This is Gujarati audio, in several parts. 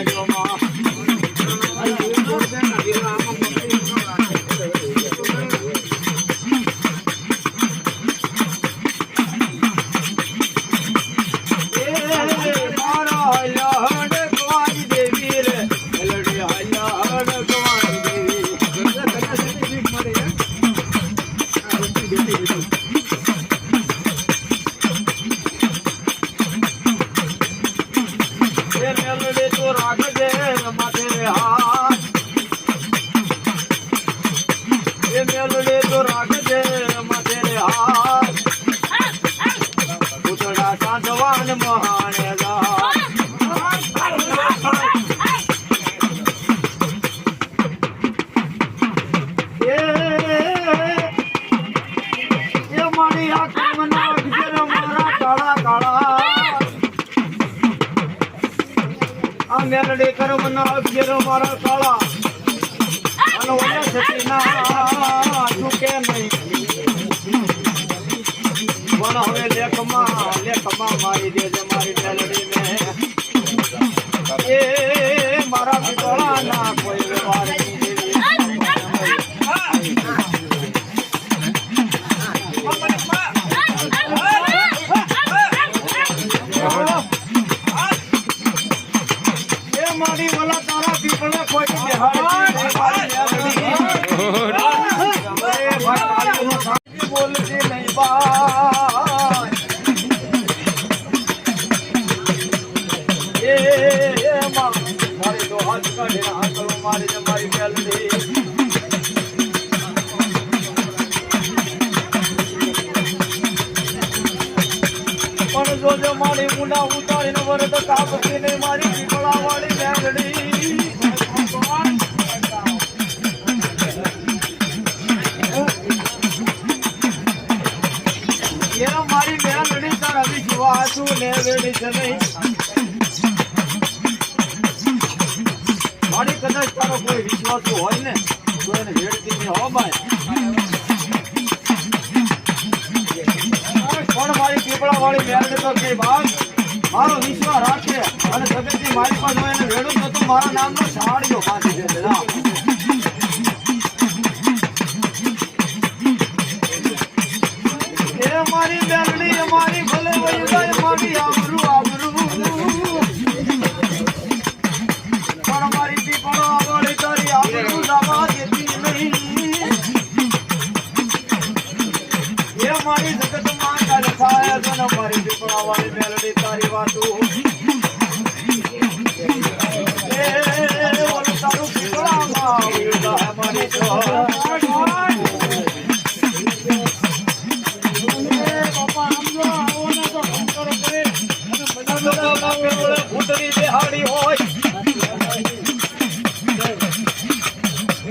લાગ્યો માં મહાને જા એ એ મારી કાળા અને આ સતી ના સતીના નહીં. પણ હવે લેખમાં લેખમાં મારી દેજે મારી મેલડીને એ મારા પીપળાના કોઈ મારી વલા મેલડી. બોલતી નહીં ભાઈ. મુંડા ઉતારીને વરદ કાપતી ને મારી પીપળા વાળી મેલડી એ મારી મેલડી તારા વિશ્વાસુ ને છે નહીં મારી કદાચ તારો કોઈ વિશ્વાસુ હોય ને, તો એને વેડતી હો ભાઈ. પીપળા વાળી મેલડી તો કે બાપ, મારો વિશ્વાસ રાખે અને જગતની મારી પાસે હોય એને વેડું તો મારા નામનો સાડીઓ પાછી દે. એ મારી મેલડી એ મારી ભલે વહી મારી પીપળા વાળી મેલડી તારી વાતો તારું તો ફૂટની બેહાડી હોય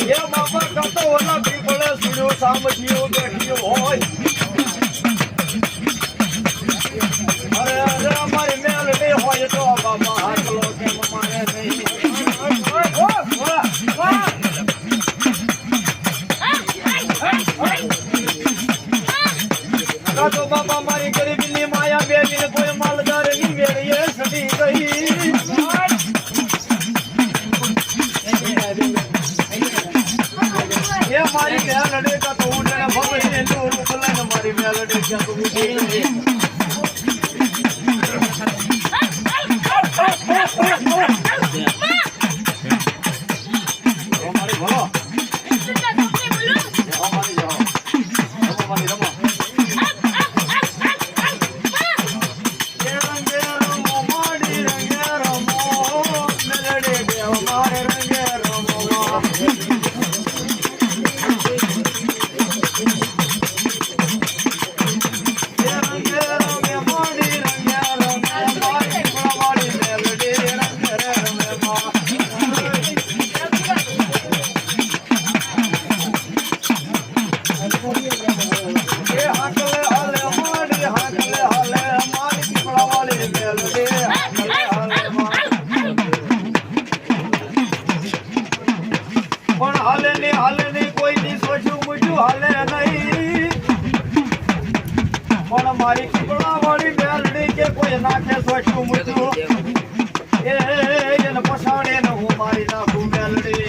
એ હોય. કાતો બાપા મારી ગરીબીની માયા બેલીને કોઈ માલદારની મેળીએ સટી ગઈ એ મારી મેલડી કાતો ઉડે ભગવીને લોરું બોલાને મારી મેલડી ક્યાં તો ઉડી અમારી મારી કુકડા વાળી મેલડી કે કોઈ નાખે સોઠું મૂઠું એ એને પછાડે ને હું મારી નાખું મેલડી.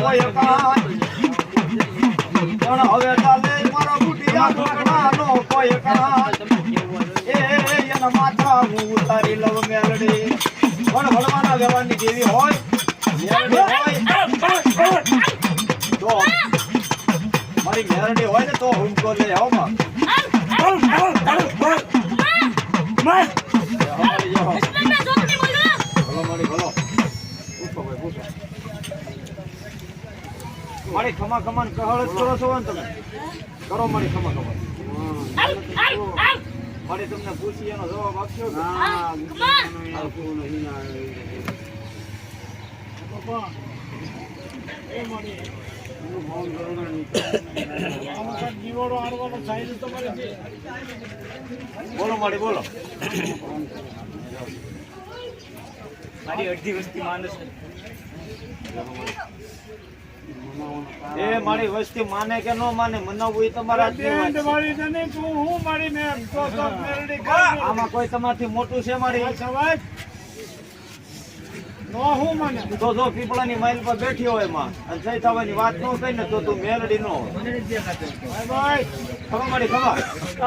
કોઈ પણ હળવાના વ્યવહારની જેવી હોય તો મારી મેલડી હોય ને તો હુમકો લે હો માં. મારી ખમા ખમાન કહળ કરો છો તમે? કરો મારી ખમા ખમાન. મારી તમને પૂછી એનો જવાબ આપશો કે? બોલો મારી બોલો. મારી અડધી વસ્તી માણસ એ મારી વસ્તી માને કે ન માને મનાવવું એ તમારા હાથની વાત છે. આમાં કોઈ તમારથી મોટું છે મારી? તો જો પીપળાની માઇલ પર બેઠી હોય એમાં અને જઈ થવાની વાત ન થઈ ને તો તું મેલડી નો ખબર મારી ખબર?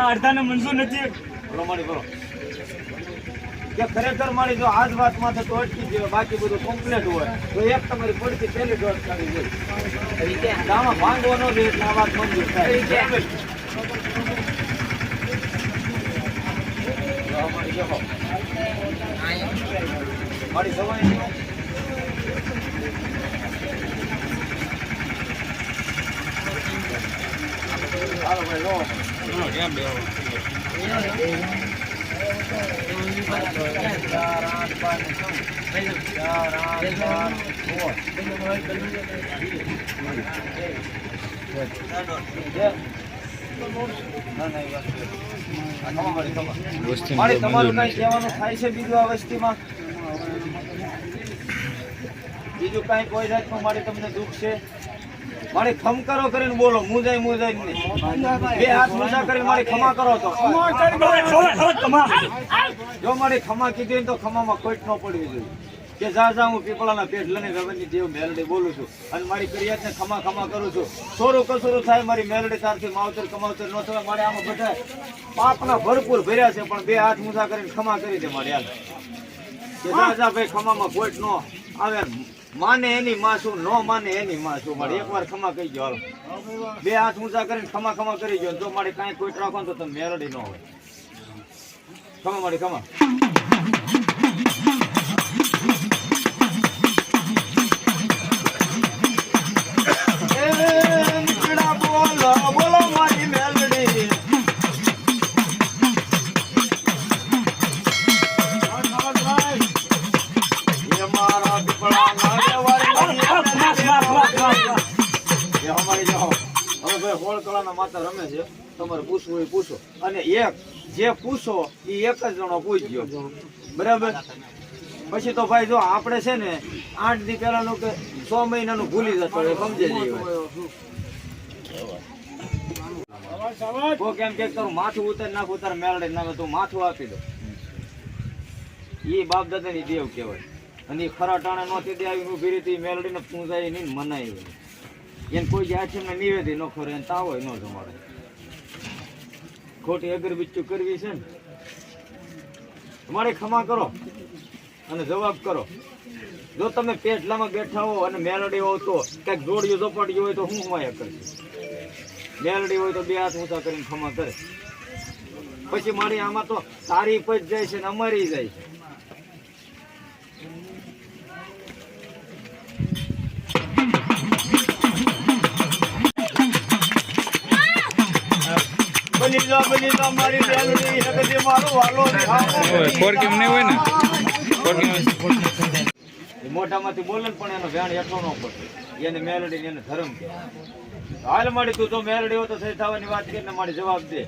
અડધાને મંજૂર નથી. બોલો મારી બોલો કે ખરેખર મારી જો આજ જ વાત માથે તો અટકી જાય બાકી બધું કમ્પ્લીટ હોય તો એક તમારી પડતી પહેલી ડોટ કાઢી જોઈએ ગામમાં ભાંગવો ન જોઈએ એટલે આ વાત મંજૂર થાય? મારી સમય હાલો ભાઈ લો. ચાર આઠ પાંચ ચાર આઠ પાંચ તમારું કઈ કહેવાનું થાય છે બીજું આ વસ્તીમાં? બીજું કઈ કોઈ જાતનું મારે તમને દુઃખ છે? મારી ખમકારો કરીને બોલો મુજાય નહીં બે હાથ મુજા કરીને મારી ખમા કરો તો. જો મારી ખમા કીધી તો ખમામાં ખોટ ન પડવી જોઈએ. કે જા જા, હું પીપળાના પેટ લઈને રવની જેવ મેલડી બોલું છું. અને મારી ફરિયાદને ખમા ખમા કરું છું. સોરું કસોરું થાય, મારી મેલડી તારથી માવતર, કમાવતર ન થવાય મારે આમાં બધા પાપના ભરપૂર ભર્યા છે, પણ બે હાથ મુજા કરીને ખમા કરી દે મારી હાલ. કે જા જા, ભાઈ, ખમામાં કોઈટ ન આવે. માને એની માં શું ન માને એની માં શું? મારે એકવાર ખમા કહી ગયો હાલો. બે હાથ ઊંચા કરીને ખમા ખમા કરી ગયો જો મારે કાંઈ કોઈ રાખો તો તમે મેરડી ન હોય. ખમા મારી ખમા માતા રમે છે, તમારે પૂછવું હોય પૂછો. અને એક, જે પૂછો એ એક જ જણો પૂછ્યો બરાબર? પછી તો ભાઈ જો આપણે છે ને, આઠ દી પહેલાનું કે છ મહિનાનું ભૂલી જતો હોય, સમજે હોય કોક કે તારું માથું ઉતારી નાખું, તારે મેળડે નાખે, તું માથું આપી દો એ બાપ દાદાની દેવ કહેવાય. અને એ ખરા ટાણે નહોતી દે આવી ઊભી રીતે હતી મેલડીને પૂંજાય નહીં મનાય એને કોઈ જે આચરણને નિવેદી ન ખરે એને તાવ ન જમાડે. ખોટી અગરબત્તી કરવી છે ને. તમારે ક્ષમા કરો અને જવાબ કરો. જો તમે પેટલામાં બેઠા હો અને મેલડી હોવ તો ક્યાંક જોડિયું ઝપાટ્યું હોય તો હું હુમાયા કરશે. મેલડી હોય તો બે હાથ ઊંચા કરીને ક્ષમા કરે. પછી મારી આમાં તો તારી પચ જાય છે ને અમારી જાય છે. બની જા બની જા મારી મેલડી નગદી મારું વાલો ફોર કેમ નહીં હોય ને? ફોર કેમ એ બોલે ને પણ એનો વ્યાણ એટલો ન પડે એને મેલડી એને ધર્મ કે હાલ માડી તું તો મેલડી હો તો થઈ થવાની વાત કરીને મારી જવાબ દે.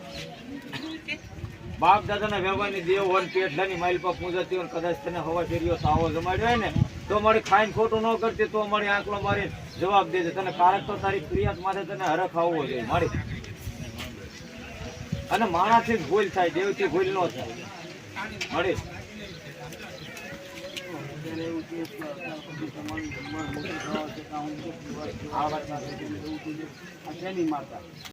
બાપ દાદાના વ્યવહારની દેવ હોય ને પેટલાની માઇલ પર પૂજાતી હોય કદાચ તને હવા ફેરીઓ સાવો જમાડ્યો હોય ને તો મારી ખાઈને ખોટું ન કરતી તો મારી આંકડો મારી જવાબ દેજે. તને કારક તો તારી ફરિયાદ માટે તને હરખ આવવો જોઈએ. મારી અને માણાથી જ ભૂલ થાય દેવથી ભૂલ ન થાય. મળે. આ વાત